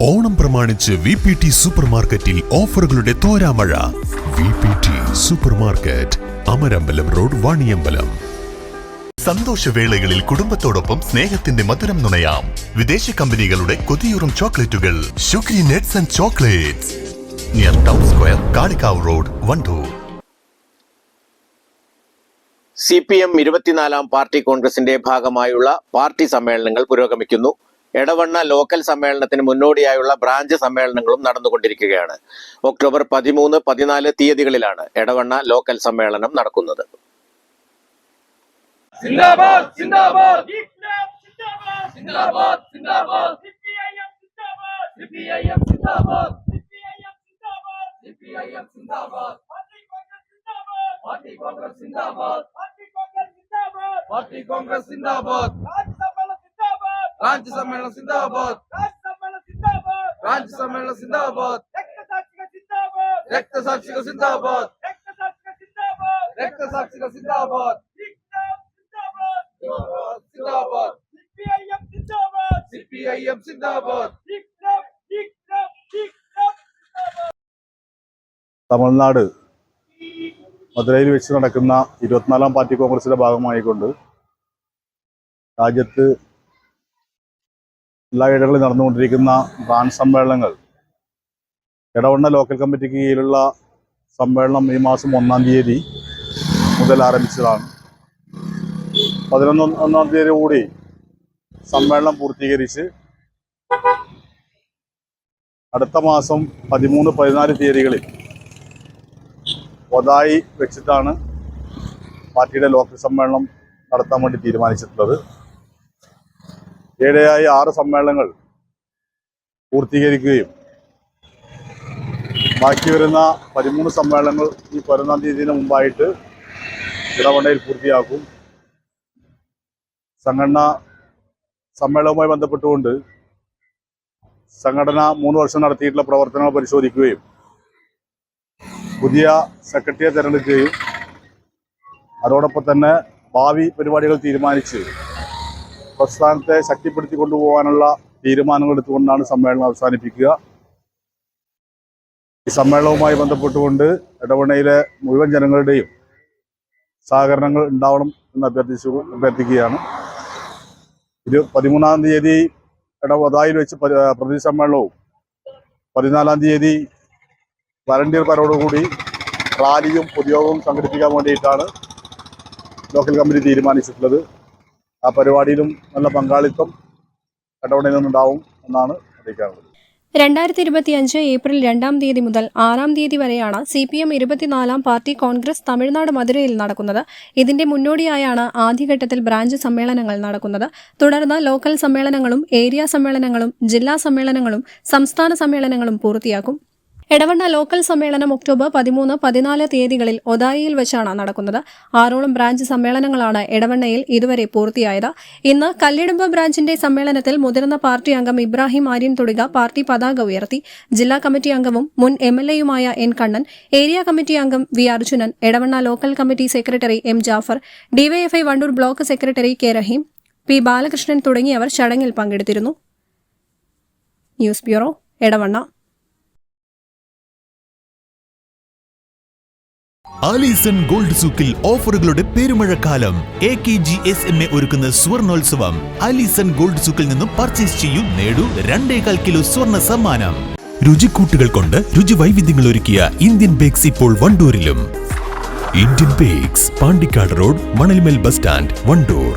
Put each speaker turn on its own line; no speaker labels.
ഓണം പ്രമാണിച്ച് V P T super മാർക്കറ്റിൽ ഓഫറുകളുടെ തോരാമഴ. V P T super market Amarambalam road Vaniyambalam.
സന്തോഷവേളകളിൽ കുടുംബത്തോടൊപ്പം സ്നേഹത്തിന്റെ മധുരം നുണയാം. വിദേശ കമ്പനികളുടെ കൊതിയൂറും ചോക്ലേറ്റുകൾ. Sugary nuts and chocolates. Near town square Kalikavu road Wandoor.
C P M ഇരുപത്തിനാലാം പാർട്ടി കോൺഗ്രസിന്റെ ഭാഗമായുള്ള പാർട്ടി സമ്മേളനങ്ങൾ പുരോഗമിക്കുന്നു. എടവണ്ണ ലോക്കൽ സമ്മേളനത്തിന് മുന്നോടിയായുള്ള ബ്രാഞ്ച് സമ്മേളനങ്ങളും നടന്നുകൊണ്ടിരിക്കുകയാണ്. ഒക്ടോബർ പതിമൂന്ന് പതിനാല് തീയതികളിലാണ് എടവണ്ണ ലോക്കൽ സമ്മേളനം നടക്കുന്നത്.
സിപിഐഎം കോൺഗ്രസ്
പാർട്ടി കോൺഗ്രസ് സിന്ദാബാദ്
പാർട്ടി കോൺഗ്രസ് സിന്ദാബാദ്
സിന്ദാബാദ്
രാജ്യ സമ്മേളനം സിന്ദാബാദ്.
റാഞ്ചി സമ്മേളനം സിന്ദാബാദ്.
രക്തസാക്ഷികൾ സിന്ദാബാദ്.
രക്തസാക്ഷികൾ സിന്ദാബാദ്.
സിന്ദാബാദ്.
ഇസ്ലാം സിന്ദാബാദ്.
സിന്ദാബാദ്.
സിപിഐഎം സിന്ദാബാദ്.
സിപിഐഎം സിന്ദാബാദ്.
ഇസ്ലാം ഇസ്ലാം ഇസ്ലാം സിന്ദാബാദ്.
തമിഴ്നാട് മധുരയിൽ വെച്ച് നടക്കുന്ന ഇരുപത്തിനാലാം പാർട്ടി കോൺഗ്രസിന്റെ ഭാഗമായിക്കൊണ്ട് രാജ്യത്ത് എല്ലായിടങ്ങളിൽ നടന്നുകൊണ്ടിരിക്കുന്ന ബ്രാൻഡ് സമ്മേളനങ്ങൾ. ഇടവണ്ണ ലോക്കൽ കമ്മിറ്റിക്ക് കീഴിലുള്ള സമ്മേളനം ഈ മാസം ഒന്നാം തീയതി മുതൽ ആരംഭിച്ചതാണ്. പതിനൊന്ന് ഒന്നാം തീയതി കൂടി സമ്മേളനം പൂർത്തീകരിച്ച് അടുത്ത മാസം പതിമൂന്ന് പതിനാല് തീയതികളിൽ ഒതായി വെച്ചിട്ടാണ് പാർട്ടിയുടെ ലോക്കൽ സമ്മേളനം നടത്താൻ വേണ്ടി തീരുമാനിച്ചിട്ടുള്ളത്. ഏഴായി ആറ് സമ്മേളനങ്ങൾ പൂർത്തീകരിക്കുകയും ബാക്കി വരുന്ന പതിമൂന്ന് സമ്മേളനങ്ങൾ ഈ പതിനൊന്നാം തീയതിന് മുമ്പായിട്ട് ഇടവണ്ണയിൽ പൂർത്തിയാക്കും. സംഘടന സമ്മേളനവുമായി ബന്ധപ്പെട്ടുകൊണ്ട് സംഘടന മൂന്ന് വർഷം നടത്തിയിട്ടുള്ള പ്രവർത്തനങ്ങൾ പരിശോധിക്കുകയും പുതിയ സെക്രട്ടറിയെ തിരഞ്ഞെടുക്കുകയും അതോടൊപ്പം തന്നെ ഭാവി പരിപാടികൾ തീരുമാനിച്ച് പ്രസ്ഥാനത്തെ ശക്തിപ്പെടുത്തി കൊണ്ടുപോകാനുള്ള തീരുമാനങ്ങൾ എടുത്തുകൊണ്ടാണ് സമ്മേളനം അവസാനിപ്പിക്കുക. ഈ സമ്മേളനവുമായി ബന്ധപ്പെട്ടുകൊണ്ട് ഇടവണയിലെ മുഴുവൻ ജനങ്ങളുടെയും സഹകരണങ്ങൾ ഉണ്ടാവണം എന്ന് അഭ്യർത്ഥിച്ചു അഭ്യർത്ഥിക്കുകയാണ്. ഇത് പതിമൂന്നാം തീയതി ഇടവതായിൽ വെച്ച് പരി- പ്രതി സമ്മേളനവും പതിനാലാം തീയതി വളണ്ടിയർ പരോടുകൂടി റാലിയും പൊതുയോഗവും സംഘടിപ്പിക്കാൻ വേണ്ടിയിട്ടാണ് ലോക്കൽ കമ്മിറ്റി തീരുമാനിച്ചിട്ടുള്ളത്. ആ പരിപാടിയിലും നല്ല പങ്കാളിത്തം ഇടപെടലിൽ നിന്നുണ്ടാവും എന്നാണ് അറിയിക്കാറുള്ളത്.
രണ്ടായിരത്തി ഇരുപത്തിയഞ്ച് ഏപ്രിൽ രണ്ടാം തീയതി മുതൽ ആറാം തീയതി വരെയാണ് സി പി എം ഇരുപത്തിനാലാം പാർട്ടി കോൺഗ്രസ് തമിഴ്നാട് മധുരയിൽ നടക്കുന്നത്. ഇതിന്റെ മുന്നോടിയായാണ് ആദ്യഘട്ടത്തിൽ ബ്രാഞ്ച് സമ്മേളനങ്ങൾ നടക്കുന്നത്. തുടർന്ന് ലോക്കൽ സമ്മേളനങ്ങളും ഏരിയ സമ്മേളനങ്ങളും ജില്ലാ സമ്മേളനങ്ങളും സംസ്ഥാന സമ്മേളനങ്ങളും പൂർത്തിയാക്കും. എടവണ്ണ ലോക്കൽ സമ്മേളനം ഒക്ടോബർ പതിമൂന്ന് പതിനാല് തീയതികളിൽ ഒതായിയിൽ വെച്ചാണ് നടക്കുന്നത്. ആറോളം ബ്രാഞ്ച് സമ്മേളനങ്ങളാണ് എടവണ്ണയിൽ ഇതുവരെ പൂർത്തിയായത്. ഇന്ന് കല്ലിടുമ്പ് ബ്രാഞ്ചിന്റെ സമ്മേളനത്തിൽ മുതിർന്ന പാർട്ടി അംഗം ഇബ്രാഹിം ആര്യൻ തുടിക പാർട്ടി പതാക ഉയർത്തി. ജില്ലാ കമ്മിറ്റി അംഗവും മുൻ M L N Kannan area committee അംഗം V Arjunan Edavanna local committee secretary M Jafar DYFI Wandoor block secretary K Rahim P Balakrishnan തുടങ്ങിയവർ ചടങ്ങിൽ പങ്കെടുത്തിരുന്നു. News bureau Edavanna.
Alison gold സൂക്കിൽ ഓഫറുകളുടെ പെരുമഴക്കാലം. A K G S M A ഒരുക്കുന്ന സ്വർണോത്സവം. Alison gold സൂക്കിൽ നിന്നും purchase ചെയ്യൂ നേടൂ രണ്ടേകാൽ കിലോ സ്വർണ സമ്മാനം. രുചിക്കൂട്ടുകൾ കൊണ്ട് രുചി വൈവിധ്യങ്ങൾ ഒരുക്കിയ ഇന്ത്യൻ ബേക്സ് ഇപ്പോൾ വണ്ടൂരിലും. Indian bakes Pandikkad road Manalmel bus stand Wandoor.